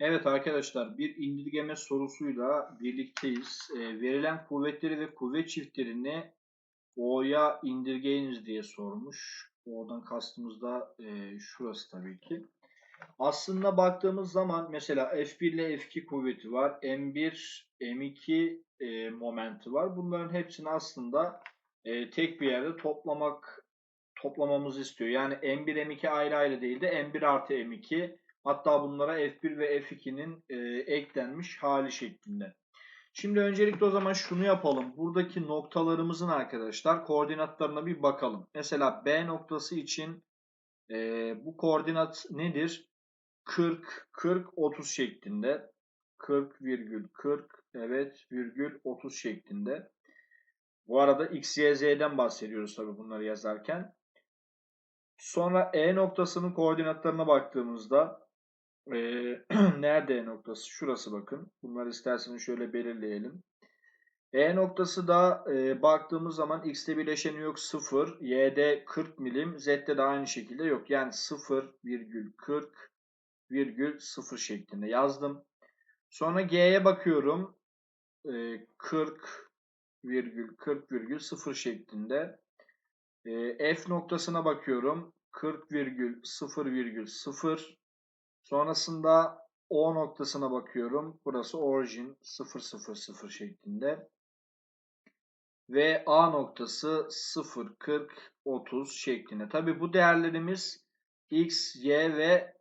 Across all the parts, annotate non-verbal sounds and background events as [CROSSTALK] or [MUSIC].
Evet arkadaşlar bir indirgeme sorusuyla birlikteyiz. E, verilen kuvvetleri ve kuvvet çiftlerini O'ya indirgeyiniz diye sormuş. O'dan kastımız da e, şurası tabii ki. Aslında baktığımız zaman mesela F1 ile F2 kuvveti var. M1, M2 e, momenti var. Bunların hepsini aslında e, tek bir yerde toplamak toplamamızı istiyor. Yani M1, M2 ayrı ayrı değil de M1 artı M2 Hatta bunlara F1 ve F2'nin e, eklenmiş hali şeklinde. Şimdi öncelikle o zaman şunu yapalım. Buradaki noktalarımızın arkadaşlar koordinatlarına bir bakalım. Mesela B noktası için e, bu koordinat nedir? 40, 40, 30 şeklinde. 40 virgül 40 evet virgül 30 şeklinde. Bu arada x, y, z'den bahsediyoruz tabii bunları yazarken. Sonra E noktasının koordinatlarına baktığımızda [CLEARS THROAT] e, nerede noktası? Şurası bakın. Bunları isterseniz şöyle belirleyelim. E noktası da e, baktığımız zaman x'te bileşeni yok 0, y'de 40 milim, z'de de aynı şekilde yok. Yani 0 virgül 40 virgül 0 şeklinde yazdım. Sonra g'ye bakıyorum. E, 40 virgül 40 virgül 0 şeklinde. E, f noktasına bakıyorum. 40 virgül 0 virgül 0 Sonrasında O noktasına bakıyorum. Burası origin 000 şeklinde. Ve A noktası 0, 40, 30 şeklinde. Tabi bu değerlerimiz X, Y ve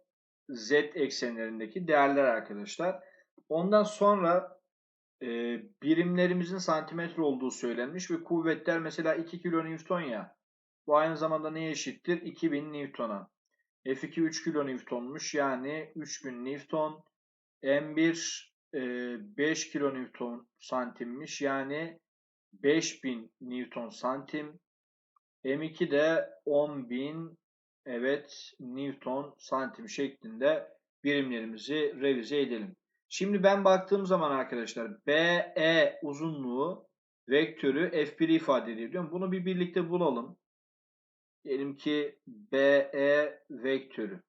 Z eksenlerindeki değerler arkadaşlar. Ondan sonra e, birimlerimizin santimetre olduğu söylenmiş ve kuvvetler mesela 2 kilo Newton ya. Bu aynı zamanda neye eşittir? 2000 Newton'a. F2 3 kilo Newton'muş. Yani 3000 Newton. M1 e, 5 kilo Newton santimmiş. Yani 5000 Newton santim. M2 de 10.000 evet Newton santim şeklinde birimlerimizi revize edelim. Şimdi ben baktığım zaman arkadaşlar BE uzunluğu vektörü F1 ifade ediyor. Bunu bir birlikte bulalım. Diyelim ki BE vektörü.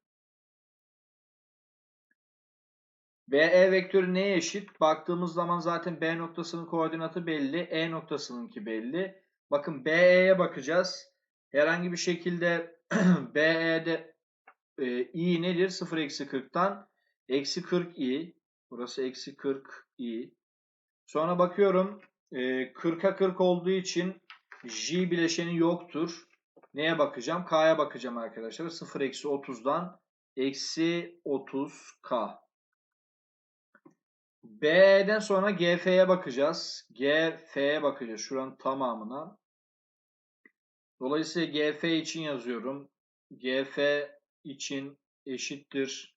BE vektörü neye eşit? Baktığımız zaman zaten B noktasının koordinatı belli. E noktasınınki belli. Bakın BE'ye bakacağız. Herhangi bir şekilde [CLEARS THROAT] BE'de e, i nedir? 0 eksi 40'tan eksi 40 i. Burası eksi 40 i. Sonra bakıyorum e, 40'a 40 olduğu için J bileşeni yoktur. Neye bakacağım? K'ya bakacağım arkadaşlar. 0 eksi 30'dan eksi 30K. B'den sonra GF'ye bakacağız. GF'ye bakacağız. Şuranın tamamına. Dolayısıyla GF için yazıyorum. GF için eşittir.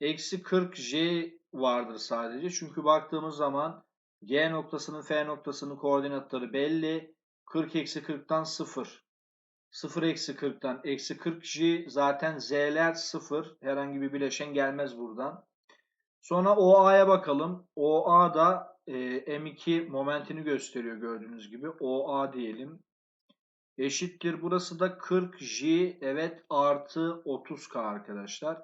Eksi 40J vardır sadece. Çünkü baktığımız zaman G noktasının F noktasının koordinatları belli. 40 eksi 40'tan 0. 0 eksi 40'tan eksi 40j zaten z'ler 0. Herhangi bir bileşen gelmez buradan. Sonra OA'ya bakalım. OA da e, M2 momentini gösteriyor gördüğünüz gibi. OA diyelim. Eşittir. Burası da 40J. Evet artı 30K arkadaşlar.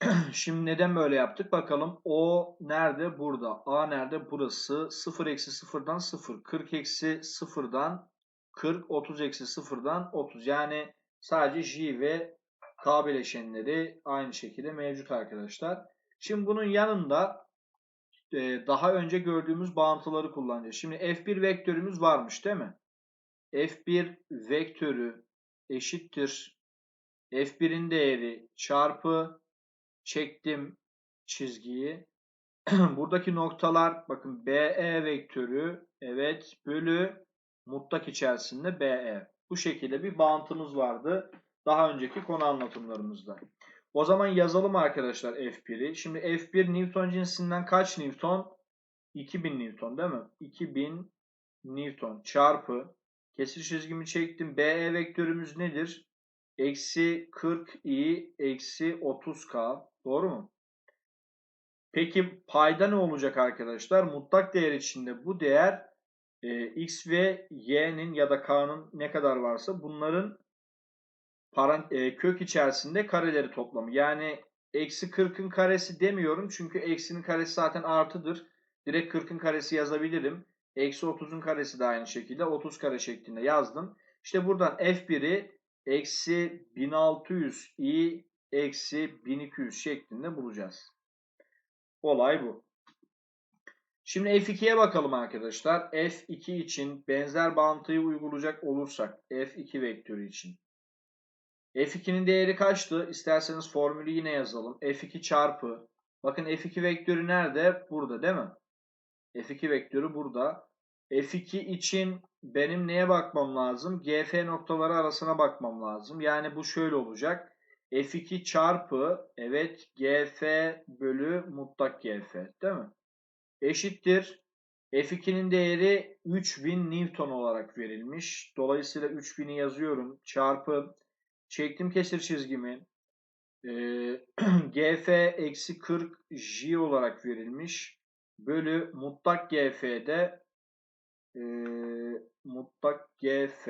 [CLEARS THROAT] Şimdi neden böyle yaptık? Bakalım. O nerede? Burada. A nerede? Burası. 0 eksi 0'dan 0. 40 eksi 0'dan 40, 30 eksi 0'dan 30. Yani sadece J ve K bileşenleri aynı şekilde mevcut arkadaşlar. Şimdi bunun yanında e, daha önce gördüğümüz bağıntıları kullanacağız. Şimdi F1 vektörümüz varmış değil mi? F1 vektörü eşittir. F1'in değeri çarpı çektim çizgiyi. [CLEARS THROAT] Buradaki noktalar bakın BE vektörü evet bölü mutlak içerisinde BE. Bu şekilde bir bağıntımız vardı daha önceki konu anlatımlarımızda. O zaman yazalım arkadaşlar F1'i. Şimdi F1 Newton cinsinden kaç Newton? 2000 Newton değil mi? 2000 Newton çarpı kesir çizgimi çektim. BE vektörümüz nedir? Eksi 40i eksi 30k. Doğru mu? Peki payda ne olacak arkadaşlar? Mutlak değer içinde bu değer e, x ve y'nin ya da k'nın ne kadar varsa bunların parant e, kök içerisinde kareleri toplamı. Yani eksi 40'ın karesi demiyorum. Çünkü eksinin karesi zaten artıdır. Direkt 40'ın karesi yazabilirim. Eksi 30'un karesi de aynı şekilde 30 kare şeklinde yazdım. İşte buradan F1'i eksi 1600 i eksi 1200 şeklinde bulacağız. Olay bu. Şimdi F2'ye bakalım arkadaşlar. F2 için benzer bağıntıyı uygulayacak olursak F2 vektörü için. F2'nin değeri kaçtı? İsterseniz formülü yine yazalım. F2 çarpı. Bakın F2 vektörü nerede? Burada değil mi? F2 vektörü burada. F2 için benim neye bakmam lazım? GF noktaları arasına bakmam lazım. Yani bu şöyle olacak. F2 çarpı evet GF bölü mutlak GF değil mi? Eşittir. F2'nin değeri 3000 Newton olarak verilmiş. Dolayısıyla 3000'i yazıyorum. Çarpı çektim kesir çizgimi. [CLEARS THROAT] E, GF eksi 40 J olarak verilmiş. Bölü mutlak GF'de e, mutlak GF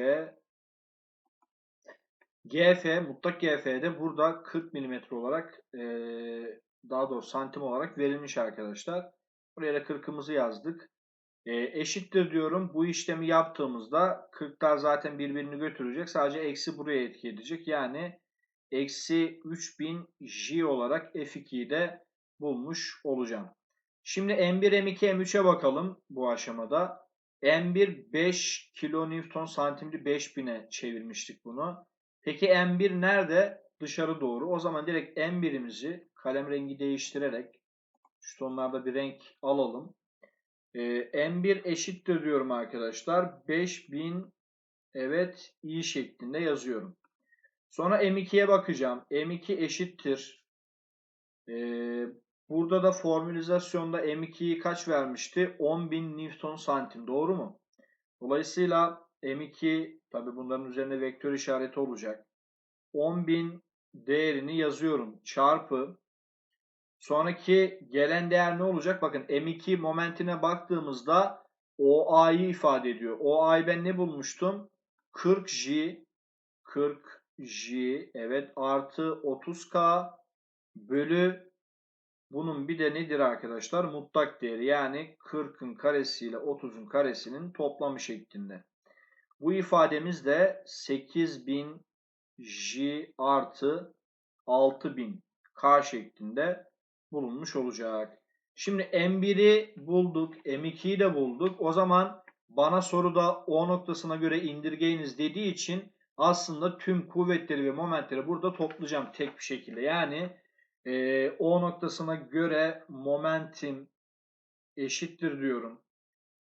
GF mutlak GF'de burada 40 mm olarak e, daha doğrusu santim olarak verilmiş arkadaşlar. Buraya da 40'ımızı yazdık. E, eşittir diyorum. Bu işlemi yaptığımızda 40'lar zaten birbirini götürecek. Sadece eksi buraya etki edecek. Yani eksi 3000 J olarak F2'yi de bulmuş olacağım. Şimdi M1, M2, M3'e bakalım bu aşamada. M1 5 kilonewton santimli 5000'e çevirmiştik bunu. Peki M1 nerede? Dışarı doğru. O zaman direkt M1'imizi kalem rengi değiştirerek şu bir renk alalım. Ee, M1 eşittir diyorum arkadaşlar. 5000 evet i şeklinde yazıyorum. Sonra M2'ye bakacağım. M2 eşittir. Ee, burada da formülizasyonda M2'yi kaç vermişti? 10.000 Newton santim. Doğru mu? Dolayısıyla M2 tabi bunların üzerinde vektör işareti olacak. 10.000 değerini yazıyorum. Çarpı Sonraki gelen değer ne olacak? Bakın M2 momentine baktığımızda OA'yı ifade ediyor. OA'yı ben ne bulmuştum? 40J 40J evet artı 30K bölü bunun bir de nedir arkadaşlar? Mutlak değeri yani 40'ın karesi ile 30'un karesinin toplamı şeklinde. Bu ifademiz de 8000 J artı 6000 K şeklinde bulunmuş olacak. Şimdi M1'i bulduk, M2'yi de bulduk. O zaman bana soruda O noktasına göre indirgeyiniz dediği için aslında tüm kuvvetleri ve momentleri burada toplayacağım tek bir şekilde. Yani e, O noktasına göre momentim eşittir diyorum.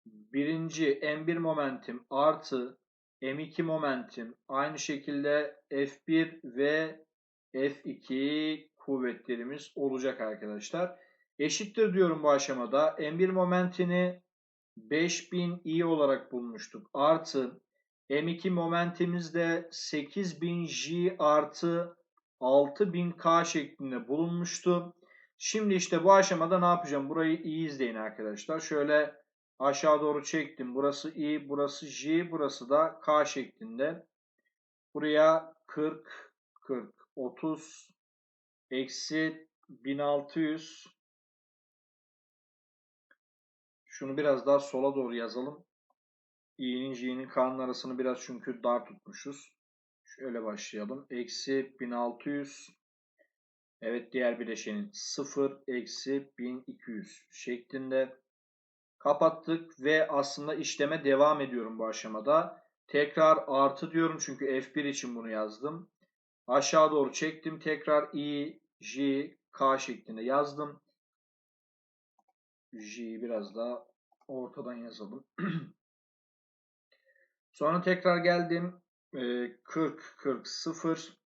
Birinci M1 momentim artı M2 momentim aynı şekilde F1 ve F2 kuvvetlerimiz olacak arkadaşlar. Eşittir diyorum bu aşamada. M1 momentini 5000 i olarak bulmuştuk. Artı M2 momentimiz de 8000 j artı 6000 k şeklinde bulunmuştu. Şimdi işte bu aşamada ne yapacağım? Burayı iyi izleyin arkadaşlar. Şöyle aşağı doğru çektim. Burası i, burası j, burası da k şeklinde. Buraya 40, 40, 30, eksi 1600 şunu biraz daha sola doğru yazalım. i'nin j'nin k'nın arasını biraz çünkü dar tutmuşuz. Şöyle başlayalım. Eksi 1600 evet diğer bileşenin 0 eksi 1200 şeklinde kapattık ve aslında işleme devam ediyorum bu aşamada. Tekrar artı diyorum çünkü F1 için bunu yazdım. Aşağı doğru çektim. Tekrar i, j, k şeklinde yazdım. J'yi biraz daha ortadan yazalım. [CLEARS THROAT] Sonra tekrar geldim. 40, 40, 0,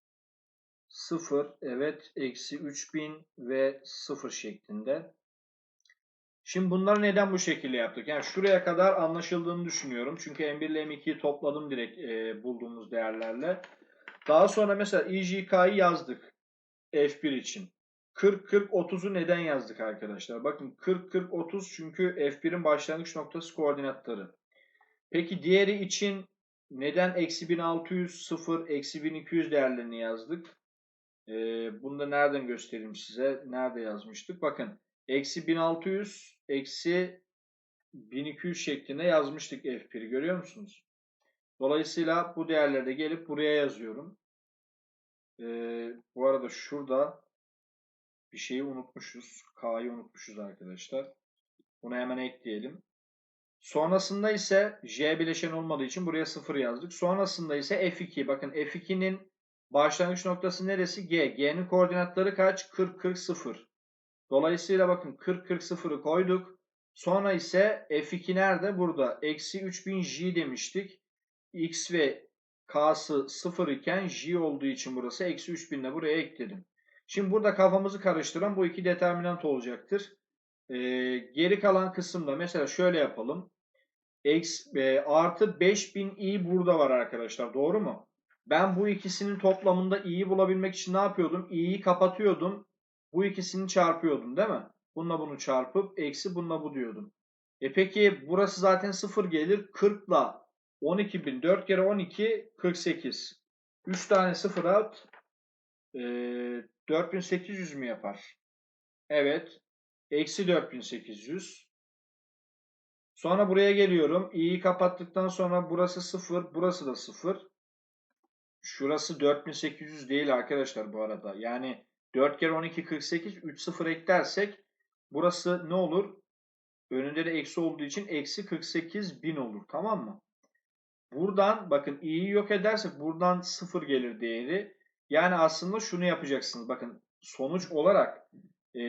0, evet, eksi 3000 ve 0 şeklinde. Şimdi bunları neden bu şekilde yaptık? Yani şuraya kadar anlaşıldığını düşünüyorum. Çünkü M1 ile M2'yi topladım direkt e, bulduğumuz değerlerle. Daha sonra mesela IJK'yı yazdık F1 için. 40 40 30'u neden yazdık arkadaşlar? Bakın 40 40 30 çünkü F1'in başlangıç noktası koordinatları. Peki diğeri için neden eksi 1600 0 eksi 1200 değerlerini yazdık? Ee, bunu da nereden göstereyim size? Nerede yazmıştık? Bakın eksi 1600 eksi 1200 şeklinde yazmıştık F1'i görüyor musunuz? Dolayısıyla bu değerleri de gelip buraya yazıyorum. Ee, bu arada şurada bir şeyi unutmuşuz. K'yı unutmuşuz arkadaşlar. Bunu hemen ekleyelim. Sonrasında ise J bileşen olmadığı için buraya 0 yazdık. Sonrasında ise F2. Bakın F2'nin başlangıç noktası neresi? G. G'nin koordinatları kaç? 40, 40, 0. Dolayısıyla bakın 40, 40, 0'ı koyduk. Sonra ise F2 nerede? Burada. Eksi 3000 J demiştik. X ve K'sı 0 iken J olduğu için burası. Eksi 3000 de buraya ekledim. Şimdi burada kafamızı karıştıran bu iki determinant olacaktır. Ee, geri kalan kısımda mesela şöyle yapalım. X, e, artı 5000i burada var arkadaşlar. Doğru mu? Ben bu ikisinin toplamında i'yi bulabilmek için ne yapıyordum? i'yi kapatıyordum. Bu ikisini çarpıyordum değil mi? Bununla bunu çarpıp eksi bununla bu diyordum. E peki burası zaten 0 gelir. 40 ile 12.000 4 kere 12 48. 3 tane 0 at. E, 4800 mü yapar? Evet. Eksi 4800. Sonra buraya geliyorum. i'yi kapattıktan sonra burası 0. Burası da 0. Şurası 4800 değil arkadaşlar bu arada. Yani 4 kere 12 48. 3 0 eklersek burası ne olur? Önünde de eksi olduğu için eksi 48 bin olur. Tamam mı? Buradan bakın i'yi yok edersek buradan 0 gelir değeri. Yani aslında şunu yapacaksınız. Bakın sonuç olarak e,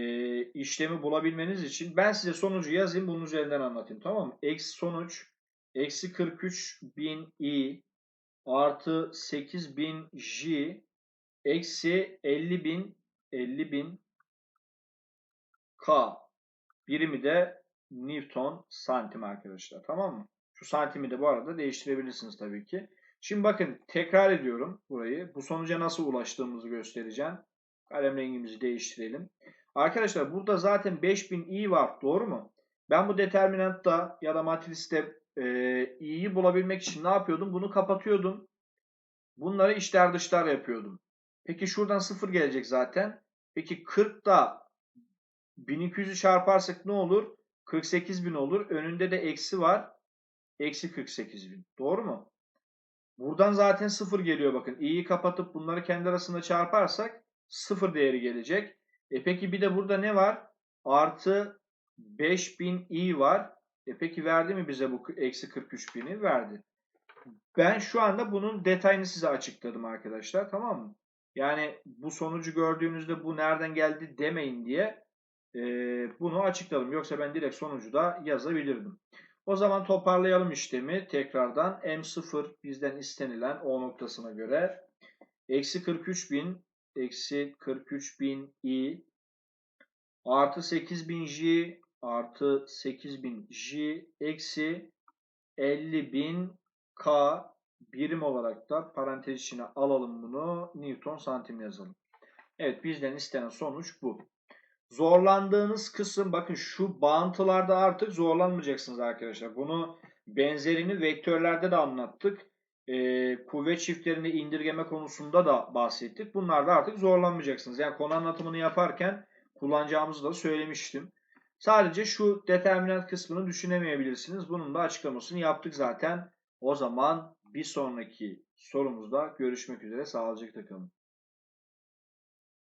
işlemi bulabilmeniz için ben size sonucu yazayım bunun üzerinden anlatayım tamam mı? Eksi sonuç eksi 43 bin i artı 8 bin j eksi 50 bin 50 bin k birimi de Newton santim arkadaşlar tamam mı? Şu santimi de bu arada değiştirebilirsiniz tabii ki. Şimdi bakın tekrar ediyorum burayı. Bu sonuca nasıl ulaştığımızı göstereceğim. Kalem rengimizi değiştirelim. Arkadaşlar burada zaten 5000 i var. Doğru mu? Ben bu determinantta ya da matriste e, i'yi bulabilmek için ne yapıyordum? Bunu kapatıyordum. Bunları içler dışlar yapıyordum. Peki şuradan 0 gelecek zaten. Peki 40 da 1200'ü çarparsak ne olur? 48.000 olur. Önünde de eksi var. Eksi 48.000. Doğru mu? Buradan zaten 0 geliyor bakın. i'yi kapatıp bunları kendi arasında çarparsak 0 değeri gelecek. E peki bir de burada ne var? Artı 5000 i var. E peki verdi mi bize bu eksi 43.000'i? Verdi. Ben şu anda bunun detayını size açıkladım arkadaşlar. Tamam mı? Yani bu sonucu gördüğünüzde bu nereden geldi demeyin diye e, bunu açıkladım. Yoksa ben direkt sonucu da yazabilirdim. O zaman toparlayalım işlemi. Tekrardan M0 bizden istenilen O noktasına göre eksi 43.000 eksi 43.000 i artı 8.000 j artı 8.000 j eksi 50.000 k birim olarak da parantez içine alalım bunu. Newton santim yazalım. Evet bizden istenen sonuç bu. Zorlandığınız kısım bakın şu bağıntılarda artık zorlanmayacaksınız arkadaşlar. Bunu benzerini vektörlerde de anlattık. Ee, kuvvet çiftlerini indirgeme konusunda da bahsettik. Bunlarda artık zorlanmayacaksınız. Yani konu anlatımını yaparken kullanacağımızı da söylemiştim. Sadece şu determinant kısmını düşünemeyebilirsiniz. Bunun da açıklamasını yaptık zaten. O zaman bir sonraki sorumuzda görüşmek üzere. Sağlıcakla kalın.